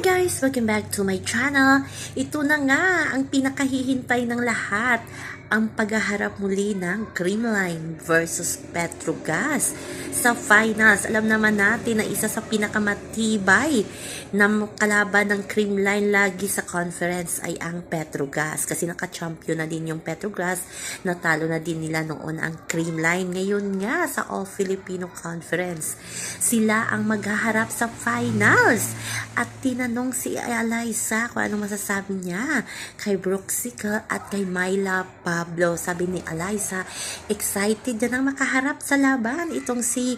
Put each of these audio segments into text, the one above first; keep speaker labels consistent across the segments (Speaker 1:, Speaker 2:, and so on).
Speaker 1: guys! Welcome back to my channel. Ito na nga ang pinakahihintay ng lahat. Ang paghaharap muli ng Creamline versus Petrogas sa finals. Alam naman natin na isa sa pinakamatibay na kalaban ng Creamline lagi sa conference ay ang Petrogas. Kasi naka-champion na din yung Petrogas. Natalo na din nila noon ang Creamline. Ngayon nga sa All Filipino Conference. Sila ang maghaharap sa finals. At tinanong si Eliza kung ano masasabi niya kay Brooksica at kay Myla Pablo. Sabi ni Eliza, excited na nang makaharap sa laban itong si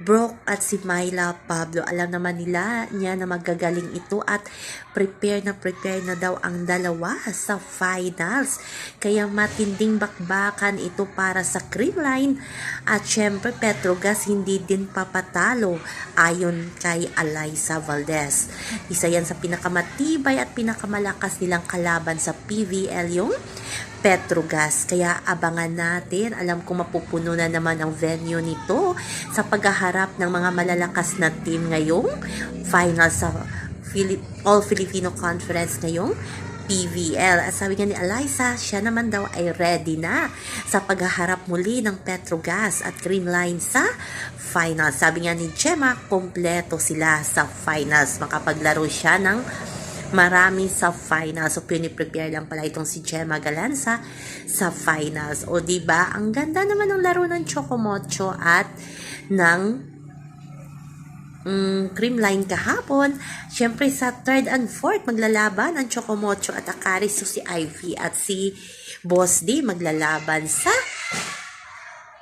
Speaker 1: Brooke at si Myla Pablo. Alam naman nila niya na magagaling ito at prepare na prepare na daw ang dalawa sa finals. Kaya matinding bakbakan ito para sa Creamline at syempre Petrogas hindi din papatalo ayon kay Eliza Valdez. Isa yan sa pinakamatibay at pinakamalakas nilang kalaban sa PVL yung Petrogas. Kaya abangan natin. Alam ko mapupuno na naman ang venue nito sa paghaharap ng mga malalakas na team ngayong final sa Philip, All Filipino Conference ngayong PVL. At sabi nga ni Eliza, siya naman daw ay ready na sa paghaharap muli ng Petrogas at Creamline sa finals. Sabi nga ni Gemma, kompleto sila sa finals. Makapaglaro siya ng marami sa finals. So, piniprepare lang pala itong si Gemma Galanza sa finals. O, ba Ang ganda naman ng laro ng Chocomocho at ng mm, Creamline kahapon. Siyempre sa third and fourth maglalaban ang Chocomocho at Akari. So si Ivy at si Boss D maglalaban sa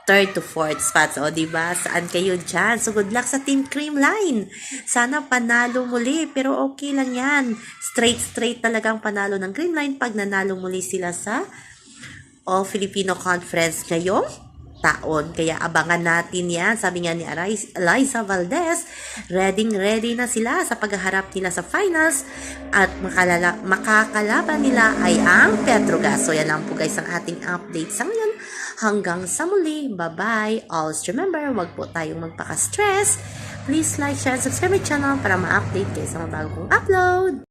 Speaker 1: third to fourth spots. O, di ba? Saan kayo dyan? So, good luck sa Team Creamline. Sana panalo muli. Pero okay lang yan. Straight, straight talagang panalo ng Creamline pag nanalo muli sila sa All Filipino Conference ngayong taon. Kaya abangan natin yan. Sabi nga ni Eliza Valdez, ready ready na sila sa pagharap nila sa finals at makakalaban nila ay ang Petrogas. So yan lang po guys ang ating update sa ngayon. Hanggang sa muli. Bye-bye. Always remember, wag po tayong magpaka-stress. Please like, share, and subscribe my channel para ma-update kayo sa mga bago upload.